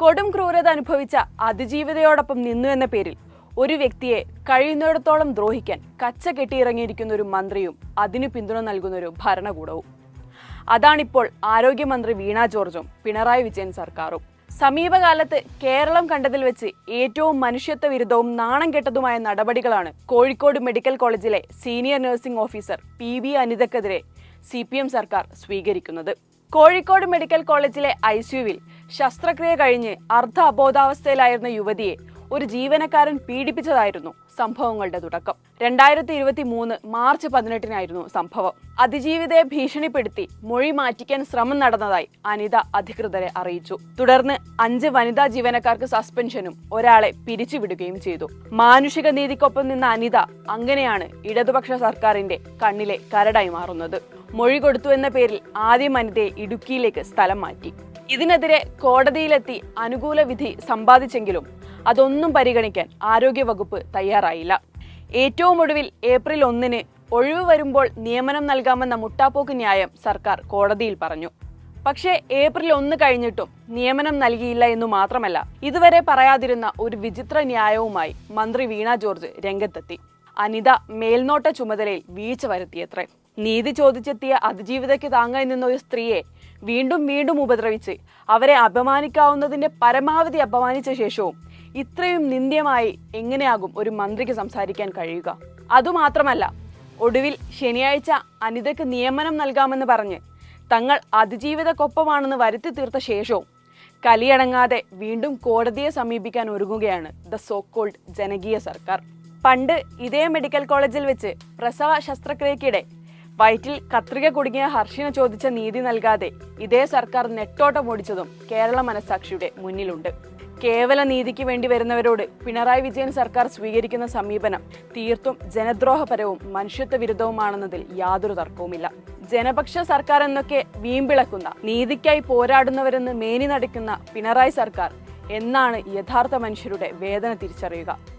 കൊടും ക്രൂരത അനുഭവിച്ച അതിജീവിതയോടൊപ്പം നിന്നു എന്ന പേരിൽ ഒരു വ്യക്തിയെ കഴിയുന്നിടത്തോളം ദ്രോഹിക്കാൻ കച്ച കെട്ടിയിറങ്ങിയിരിക്കുന്ന ഒരു മന്ത്രിയും അതിനു പിന്തുണ നൽകുന്ന ഒരു ഭരണകൂടവും. അതാണിപ്പോൾ ആരോഗ്യമന്ത്രി വീണ ജോർജും പിണറായി വിജയൻ സർക്കാരും. സമീപകാലത്ത് കേരളം കണ്ടതിൽ വെച്ച് ഏറ്റവും മനുഷ്യത്വ വിരുദ്ധവും നാണം കെട്ടതുമായ നടപടികളാണ് കോഴിക്കോട് മെഡിക്കൽ കോളേജിലെ senior nursing officer P V അനിതക്കെതിരെ C സർക്കാർ സ്വീകരിക്കുന്നത്. കോഴിക്കോട് മെഡിക്കൽ കോളേജിലെ ഐ സിയുവിൽ ശസ്ത്രക്രിയ കഴിഞ്ഞ് അർദ്ധ അബോധാവസ്ഥയിലായിരുന്ന യുവതിയെ ഒരു ജീവനക്കാരൻ പീഡിപ്പിച്ചതായിരുന്നു സംഭവങ്ങളുടെ തുടക്കം. രണ്ടായിരത്തി ഇരുപത്തി മൂന്ന് മാർച്ച് പതിനെട്ടിനായിരുന്നു സംഭവം. അതിജീവിതയെ ഭീഷണിപ്പെടുത്തി മൊഴി മാറ്റിക്കാൻ ശ്രമം നടന്നതായി അനിത അധികൃതരെ അറിയിച്ചു. തുടർന്ന് അഞ്ച് വനിതാ ജീവനക്കാർക്ക് സസ്പെൻഷനും ഒരാളെ പിരിച്ചുവിടുകയും ചെയ്തു. മാനുഷിക നീതിക്കൊപ്പം നിന്ന അനിത അങ്ങനെയാണ് ഇടതുപക്ഷ സർക്കാരിന്റെ കണ്ണിലെ കരടായി മാറുന്നത്. മൊഴി കൊടുത്തു എന്ന പേരിൽ ആദ്യം അനിതയെ ഇടുക്കിയിലേക്ക് സ്ഥലം മാറ്റി. ഇതിനെതിരെ കോടതിയിലെത്തി അനുകൂല വിധി സമ്പാദിച്ചെങ്കിലും അതൊന്നും പരിഗണിക്കാൻ ആരോഗ്യവകുപ്പ് തയ്യാറായില്ല. ഏറ്റവും ഒടുവിൽ ഏപ്രിൽ ഒന്നിന് ഒഴിവ് വരുമ്പോൾ നിയമനം നൽകാമെന്ന മുട്ടാപ്പോക്ക് ന്യായം സർക്കാർ കോടതിയിൽ പറഞ്ഞു. പക്ഷേ ഏപ്രിൽ ഒന്ന് കഴിഞ്ഞിട്ടും നിയമനം നൽകിയില്ല എന്നു മാത്രമല്ല ഇതുവരെ പറയാതിരുന്ന ഒരു വിചിത്ര ന്യായവുമായി മന്ത്രി വീണ ജോർജ് രംഗത്തെത്തി. അനിത മേൽനോട്ട ചുമതലയിൽ വീഴ്ച വരുത്തിയത്രേ. നീതി ചോദിച്ചെത്തിയ അതിജീവിതയ്ക്ക് താങ്ങായി നിന്ന ഒരു സ്ത്രീയെ വീണ്ടും വീണ്ടും ഉപദ്രവിച്ച് അവരെ അപമാനിക്കാവുന്നതിന്റെ പരമാവധി അപമാനിച്ച ശേഷവും ഇത്രയും നിന്ദ്യമായി എങ്ങനെയാകും ഒരു മന്ത്രിക്ക് സംസാരിക്കാൻ കഴിയുക? അതുമാത്രമല്ല ഒടുവിൽ ശനിയാഴ്ച അനിതയ്ക്ക് നിയമനം നൽകാമെന്ന് പറഞ്ഞ് തങ്ങൾ അതിജീവിതക്കൊപ്പമാണെന്ന് വരുത്തി തീർത്ത ശേഷവും കലിയടങ്ങാതെ വീണ്ടും കോടതിയെ സമീപിക്കാൻ ഒരുങ്ങുകയാണ് ദ സോ കോൾഡ് ജനകീയ സർക്കാർ. പണ്ട് ഇതേ മെഡിക്കൽ കോളേജിൽ വെച്ച് പ്രസവ ശസ്ത്രക്രിയക്കിടെ വയറ്റിൽ കത്രിക കുടുങ്ങിയ ഹർഷിന ചോദിച്ച നീതി നൽകാതെ ഇതേ സർക്കാർ നെട്ടോട്ടം ഓടിച്ചതും കേരള മനസാക്ഷിയുടെ മുന്നിലുണ്ട്. കേവല നീതിക്ക് വേണ്ടി വരുന്നവരോട് പിണറായി വിജയൻ സർക്കാർ സ്വീകരിക്കുന്ന സമീപനം തീർത്തും ജനദ്രോഹപരവും മനുഷ്യത്വ വിരുദ്ധവുമാണെന്നതിൽ യാതൊരു തർക്കവുമില്ല. ജനപക്ഷ സർക്കാർ എന്നൊക്കെ വീമ്പിളക്കുന്ന നീതിക്കായി പോരാടുന്നവരെന്ന് മേനി നടക്കുന്ന പിണറായി സർക്കാർ എന്നാണ് യഥാർത്ഥ മനുഷ്യരുടെ വേദന തിരിച്ചറിയുക.